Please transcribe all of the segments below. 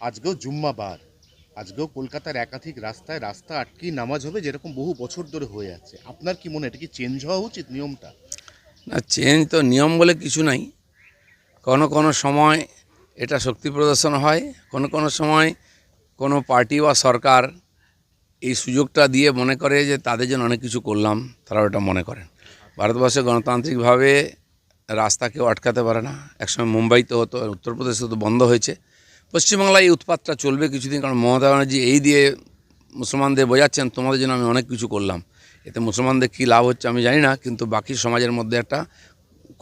আজকেও জুম্মাবার। আজকেও কলকাতার একাধিক রাস্তায় রাস্তা আটকেই নামাজ হবে, যেরকম বহু বছর ধরে হয়ে আছে। আপনার কি মনে এটা কি চেঞ্জ হওয়া উচিত নিয়মটা? না চেঞ্জ তো নিয়ম বলে কিছু নাই। কোনো কোনো সময় এটা শক্তি প্রদর্শন হয়, কোনো কোনো সময় কোনো পার্টি বা সরকার এই সুযোগটা দিয়ে মনে করে যে তাদের জন্য অনেক কিছু করলাম তারা ওটা মনে করেন। ভারতবর্ষে গণতান্ত্রিকভাবে রাস্তা কেউ আটকাতে পারে না। একসময় মুম্বাইতে হতো, উত্তরপ্রদেশে তো বন্ধ হয়েছে। পশ্চিমবাংলায় এই উৎপাতটা চলবে কিছুদিন কারণ মমতা ব্যানার্জি এই দিয়ে মুসলমানদের বোঝাচ্ছেন তোমাদের জন্য আমি অনেক কিছু করলাম। এতে মুসলমানদের কী লাভ হচ্ছে আমি জানি না কিন্তু বাকি সমাজের মধ্যে একটা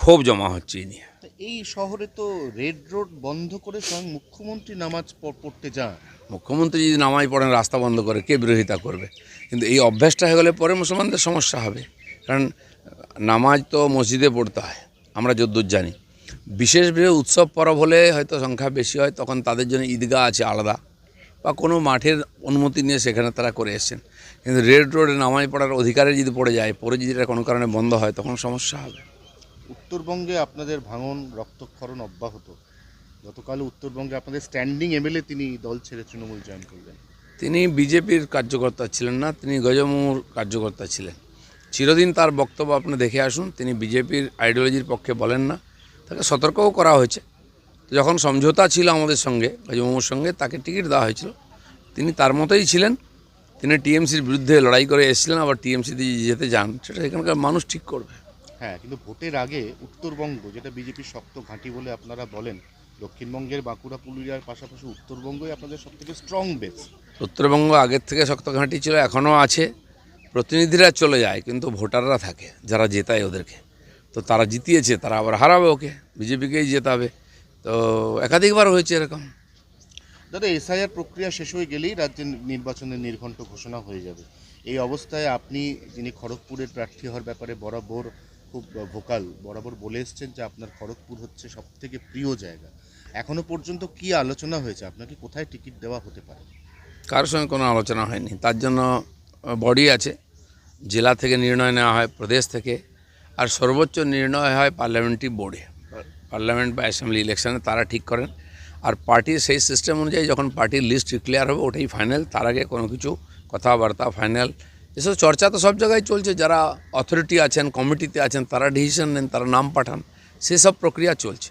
ক্ষোভ জমা হচ্ছে এই নিয়ে। এই শহরে তো রেড রোড বন্ধ করে স্বয়ং মুখ্যমন্ত্রী নামাজ পড়তে যান মুখ্যমন্ত্রী যদি নামাজ পড়েন রাস্তা বন্ধ করে কে বিরোধিতা করবে? কিন্তু এই অভ্যাসটা হয়ে গেলে পরে মুসলমানদের সমস্যা হবে। কারণ নামাজ তো মসজিদে পড়তে হয় আমরা যদ্দূর জানি। বিশেষ বিশেষ উৎসব পরব হলে হয়তো সংখ্যা বেশি হয় তখন তাদের জন্য ঈদগাহ আছে আলাদা বা কোনো মাঠের অনুমতি নিয়ে সেখানে তারা করে এসছেন। কিন্তু রেড রোডে নামাজ পড়ার অধিকারে যদি পড়ে যায় পরে যদি এটা কোনো কারণে বন্ধ হয় তখন সমস্যা হবে। উত্তরবঙ্গে আপনাদের ভাঙন রক্তক্ষরণ অব্যাহত। গতকাল উত্তরবঙ্গে আপনাদের স্ট্যান্ডিং এমএলএ তিনি দল ছেড়ে তৃণমূল জয়েন করলেন। তিনি বিজেপির কার্যকর্তা ছিলেন না তিনি গজমুর কার্যকর্তা ছিলেন। চিরদিন তার বক্তব্য আপনি দেখে আসুন তিনি বিজেপির আইডিওলজির পক্ষে বলেন না। তাকে সতর্কও করা হয়েছে। তো যখন সমঝোতা ছিল আমাদের সঙ্গে গজমুর সঙ্গে তাকে টিকিট দেওয়া হয়েছিল। তিনি তার মতোই ছিলেন। তিনি টিএমসির বিরুদ্ধে লড়াই করে এসেছিলেন আবার টিএমসিতে যেতে যান। সেটা এখানকার মানুষ ঠিক করবে। হ্যাঁ কিন্তু ভোটের আগে উত্তরবঙ্গ যেটা বিজেপির শক্ত ঘাঁটি বলে আপনারা বলেন দক্ষিণবঙ্গের বাঁকুড়া পুরুলিয়ার পাশাপাশি উত্তরবঙ্গই আপনাদের সব থেকে স্ট্রং বেস উত্তরবঙ্গ আগের থেকে শক্ত ঘাঁটি ছিল এখনও আছে। প্রতিনিধিরা চলে যায় কিন্তু ভোটাররা থাকে যারা জেতায় ওদেরকে। তো তারা জিতিয়েছে তারা আবার হারাবে ওকে বিজেপিকেই জেতাবে তো একাধিকবার হয়েছে এরকম। দাদা এসআইআর প্রক্রিয়া শেষ হয়ে গেলেই রাজ্যের নির্বাচনের নির্ঘণ্ট ঘোষণা হয়ে যাবে। এই অবস্থায় আপনি যিনি খড়গপুরের প্রার্থী হওয়ার ব্যাপারে বরাবর খুব ভোকাল বরাবর বলে এসছেন যে আপনার খড়গপুর হচ্ছে সব থেকে প্রিয় জায়গা। এখনও পর্যন্ত কি আলোচনা হয়েছে? আপনাকে কোথায় টিকিট দেওয়া হতে পারে? কারোর সঙ্গে কোনো আলোচনা হয়নি। তার জন্য বডি আছে। জেলা থেকে নির্ণয় নেওয়া হয় প্রদেশ থেকে। আর সর্বোচ্চ নির্ণয় হয় পার্লামেন্টারি বোর্ডে। পার্লামেন্ট বা অ্যাসেম্বলি ইলেকশানে তারা ঠিক করেন। আর পার্টির সেই সিস্টেম অনুযায়ী যখন পার্টির লিস্ট ক্লিয়ার হবে, ওটাই ফাইনাল। তার আগে কোনো কিছু কথাবার্তা ফাইনাল। এসব চর্চা তো সব জায়গায় চলছে। যারা অথরিটি আছেন কমিটিতে আছেন, তারা ডিসিশন নেন, তারা নাম পাঠান। সেসব প্রক্রিয়া চলছে।